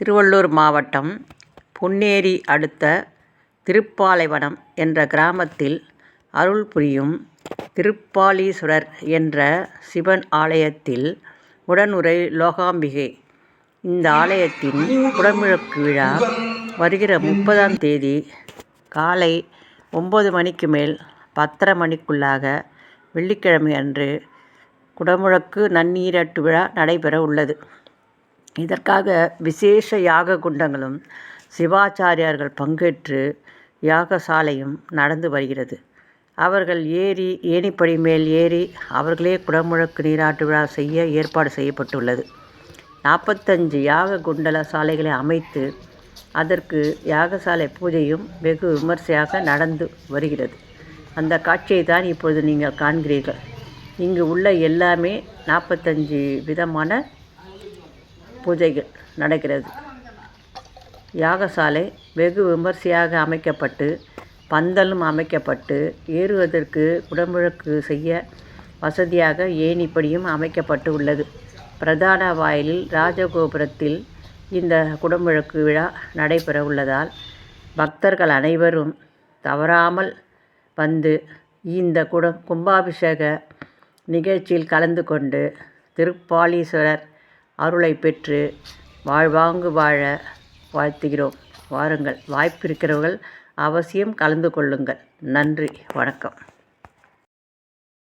திருவள்ளூர் மாவட்டம் பொன்னேரி அடுத்த திருப்பாலைவனம் என்ற கிராமத்தில் அருள் புரியும் திருப்பாலீஸ்வரர் என்ற சிவன் ஆலயத்தில் உடனுறை லோகாம்பிகை. இந்த ஆலயத்தின் குடமிழக்கு விழா வருகிற முப்பதாம் தேதி காலை ஒம்பது மணிக்கு மேல் பத்தரை மணிக்குள்ளாக வெள்ளிக்கிழமை அன்று குடமுழக்கு நன்னீராட்டு விழா நடைபெற உள்ளது. இதற்காக விசேஷ யாக குண்டங்களும் சிவாச்சாரியார்கள் பங்கேற்று யாகசாலையும் நடந்து வருகிறது. அவர்கள் ஏறி ஏணிப்படி மேல் ஏறி அவர்களே குடமுழக்கு நீராட்டு விழா செய்ய ஏற்பாடு செய்யப்பட்டுள்ளது. நாற்பத்தஞ்சு யாக குண்டல சாலைகளை அமைத்து அதற்கு யாகசாலை பூஜையும் வெகு விமர்சையாக நடந்து வருகிறது. அந்த காட்சியை தான் இப்பொழுது நீங்கள் காண்கிறீர்கள். இங்கு உள்ள எல்லாமே நாற்பத்தஞ்சு விதமான பூஜைகள் நடக்கிறது. யாகசாலை வெகு விமர்சையாக அமைக்கப்பட்டு பந்தலும் அமைக்கப்பட்டு ஏறுவதற்கு குடமுழக்கு செய்ய வசதியாக ஏணிப்படியும் அமைக்கப்பட்டு உள்ளது? பிரதான வாயிலில் ராஜகோபுரத்தில் இந்த குடமுழக்கு விழா நடைபெற உள்ளதால் பக்தர்கள் அனைவரும் தவறாமல் வந்து இந்த குடம் கும்பாபிஷேக நிகழ்ச்சியில் கலந்து கொண்டு திருப்பாலீஸ்வரர் அருளை பெற்று வாழ்வாங்கு வாழ வாழ்த்துகிறோம். வாருங்கள். வாய்ப்பு இருக்கிறவர்கள் அவசியம் கலந்து கொள்ளுங்கள். நன்றி. வணக்கம்.